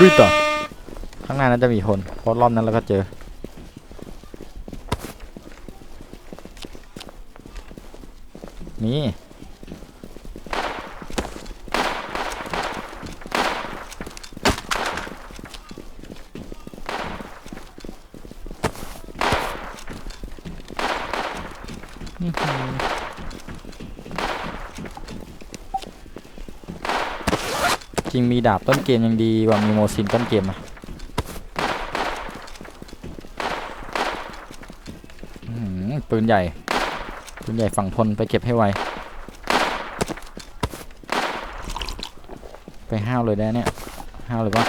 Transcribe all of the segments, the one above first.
ลุยต่อข้างหน้านั้นจะมีคนเพราะรอบนั้นเราก็เจอ นี่อื้อหือจ ริงมีดาบต้นเกมยังดีกว่ามีโมซินต้นเกมอะปืนใหญ่ ปืนใหญ่ฝั่งทนไปเก็บให้ไว ไปห้าวเลยได้เนี่ย ห้าวเลยปะ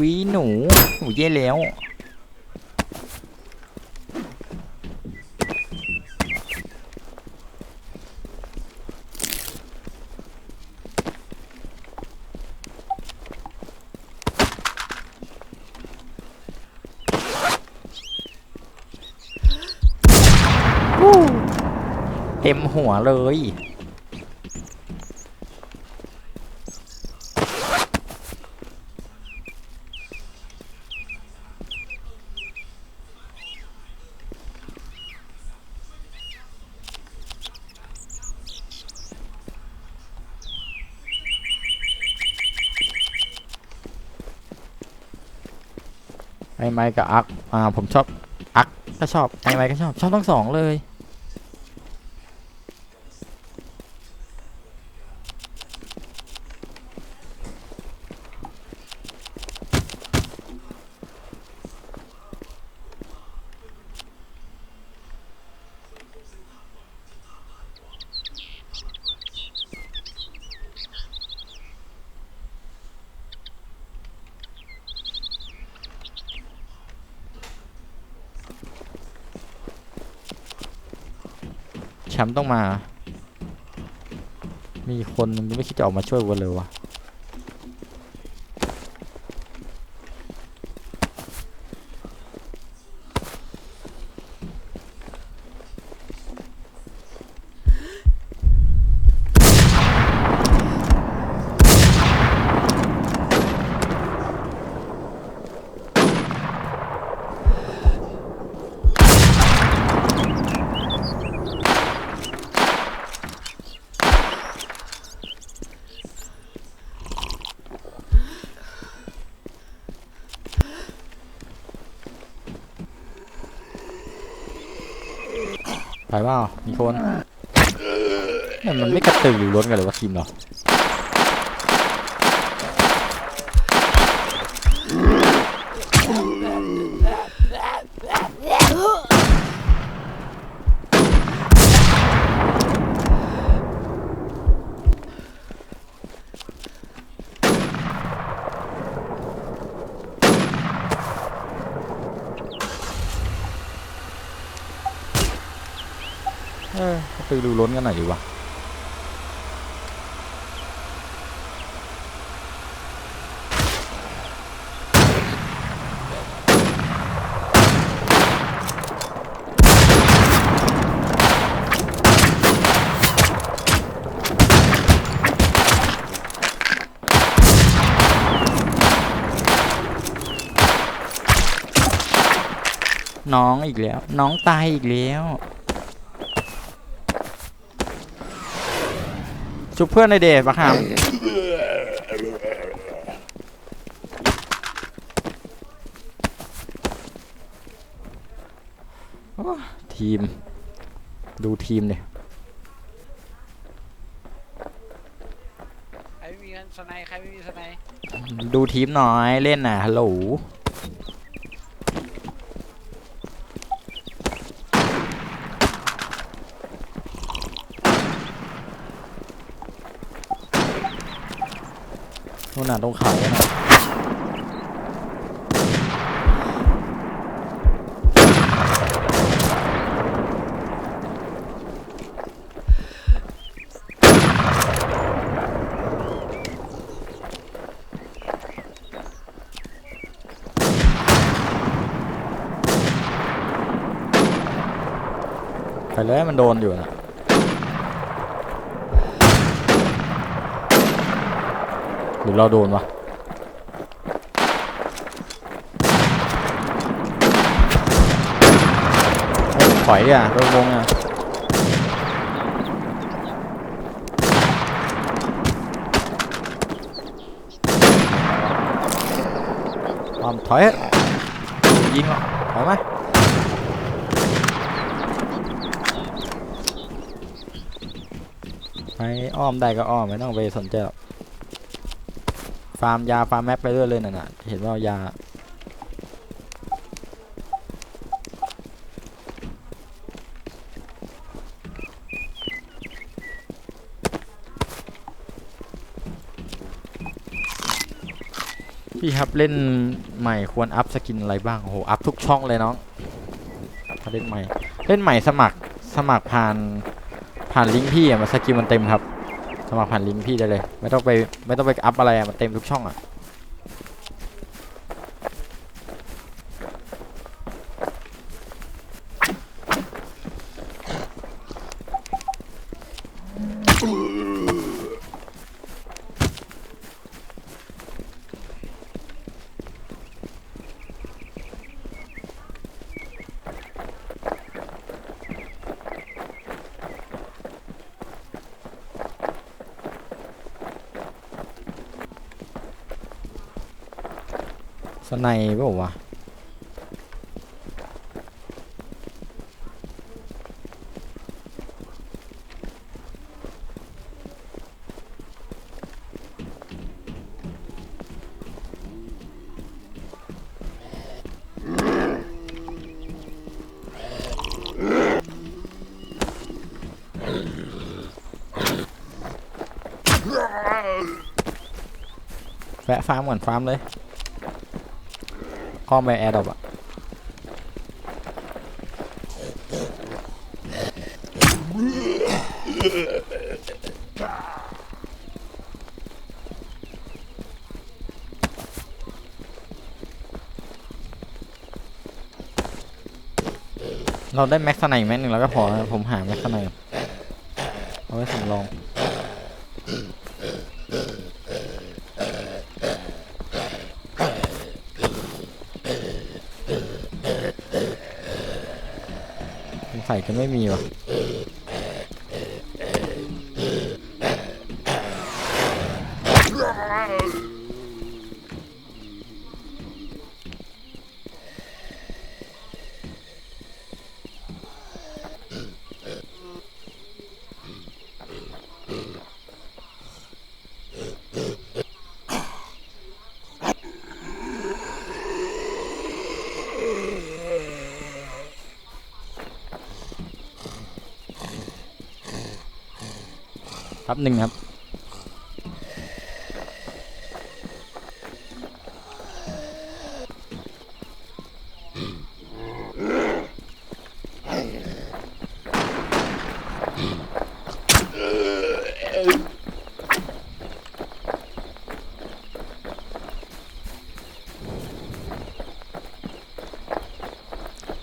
วิ หนูหนูเย่แล้วเต็มหัวเลย ไอไมค์กับอักอ่าผมชอบอักก็ชอบไอไมค์ก็ชอบชอบทั้งสองเลย มป์ต้องมา มีคนไม่คิดจะออกมาช่วยกันเลยวะ ไปเปล่ามีคนเนี่ยมันไม่กระตือรือร้นกันเลยวะทีมเรา ตือรือร้นกันหน่อยดีวะน้องอีกแล้ว น้องตายอีกแล้ว ชุบเพื่อนในเดทปะครับโอ้ทีม ดูทีมเนี่ยใครไม่มีสไนด์ใครไม่มีสไนด์ดูทีมหน่อยเล่นน่ะฮัลโหล นู่นน่ะตรงเขาน่ะไปเลยมันโดนอยู่นะ หรือเราโดนวะเฮ้ยถอยดิอะโดนวงอะอ้อมถอยอะยิงอะถอยไหมไปอ้อมได้ก็อ้อมไม่ต้องไปสนใจหรอก ฟาร์มยาฟาร์มแม็กไปเรื่อยเลยน่ะนะเห็นว่ายาพี่ครับเล่นใหม่ควรอัพสกินอะไรบ้างโอ้โหอัพทุกช่องเลยน้องถ้าเล่นใหม่ เล่นใหม่สมัครสมัครผ่านผ่านลิงก์พี่อะมันสกิลมันเต็มครับ สมัครผ่านลิงก์พี่ได้เลย ไม่ต้องไปไม่ต้องไปอัพอะไรอะมันเต็มทุกช่องอะ สไนเปล่าวะแวะฟาร์มก่อนฟาร์มเลย อ้อมไปแอร์ดรอปอะเราได้แม็กซ์ไนแม็กหนึ่งแล้วก็พอผมหาแม็กซ์ไนก่อนเอาไว้สำรอง สงสัยจะไม่มีวะ ครับหนึ่งครับ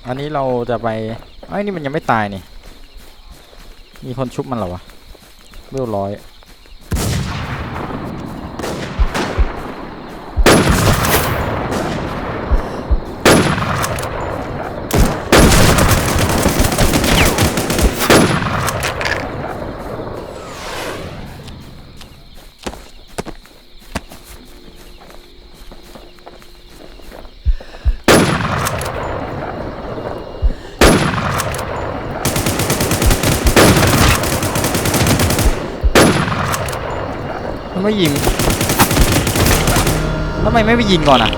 อันนี้เราจะไปไอ้ยนี่มันยังไม่ตายนี่ มีคนชุบมันเหรอวะ เรียบร้อย ไม่ยิงทำไมไม่ไปยิงก่อนอะ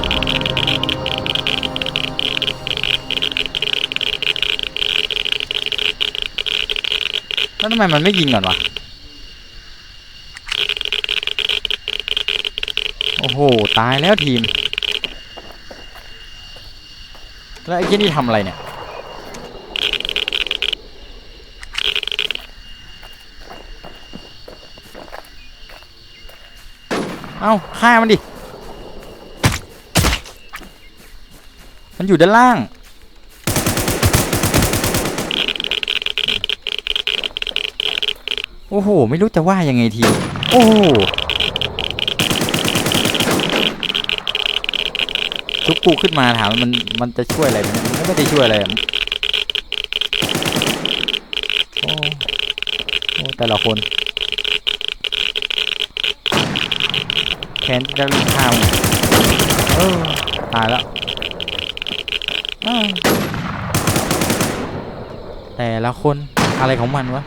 แล้วทำไมมันไม่ยิงก่อนวะ โอ้โห ตายแล้วทีม แล้วไอ้เจนี่ทำอะไรเนี่ย เอ้าฆ่ามันดิ มันอยู่ด้านล่าง โอ้โห ไม่รู้จะว่ายังไงที โอ้ทุกกูขึ้นมาถามมันมันจะช่วยอะไรไหมมันไม่ได้ช่วยอะไรโอ้โอ้แต่ละคน ค้นจะรีบฆ่ามันเออตายแล้วแต่ละคนอะไรของมันวะ